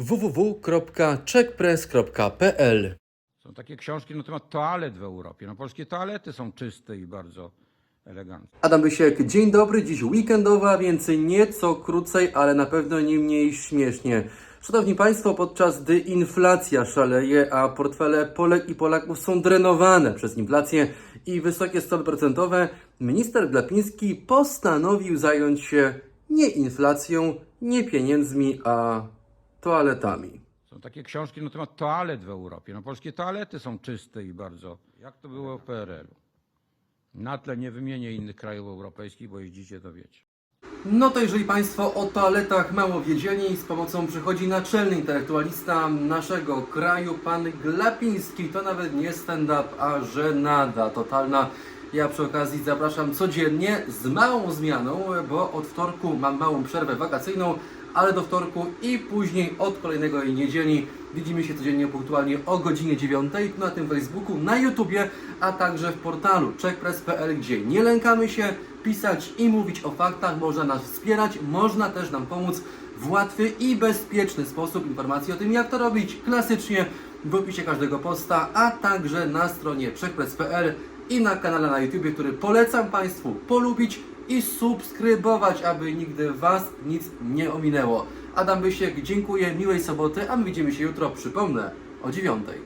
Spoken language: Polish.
www.checkpress.pl Są takie książki na temat toalet w Europie. No, polskie toalety są czyste i bardzo eleganckie. Adam Bysiek, dzień dobry, dziś weekendowa, więc nieco krócej, ale na pewno nie mniej śmiesznie. Szanowni Państwo, podczas gdy inflacja szaleje, a portfele Polek i Polaków są drenowane przez inflację i wysokie stopy procentowe, minister Glapiński postanowił zająć się nie inflacją, nie pieniędzmi, a toaletami. Są takie książki na temat toalet w Europie. No, polskie toalety są czyste i bardzo. Jak to było w PRL-u? Na tle nie wymienię innych krajów europejskich, bo jeździcie, to wiecie. No to jeżeli Państwo o toaletach mało wiedzieli, z pomocą przychodzi naczelny intelektualista naszego kraju, pan Glapiński. To nawet nie stand-up, a żenada totalna. Ja przy okazji zapraszam codziennie z małą zmianą, bo od wtorku mam małą przerwę wakacyjną, ale do wtorku i później od kolejnego jej niedzieli. Widzimy się codziennie punktualnie o godzinie 9 tu na tym Facebooku, na YouTubie, a także w portalu checkpress.pl, gdzie nie lękamy się pisać i mówić o faktach, można nas wspierać, można też nam pomóc w łatwy i bezpieczny sposób. Informacje o tym, jak to robić, klasycznie w opisie każdego posta, a także na stronie checkpress.pl i na kanale na YouTube, który polecam Państwu polubić i subskrybować, aby nigdy Was nic nie ominęło. Adam Bysiek, dziękuję, miłej soboty, a my widzimy się jutro, przypomnę, o dziewiątej.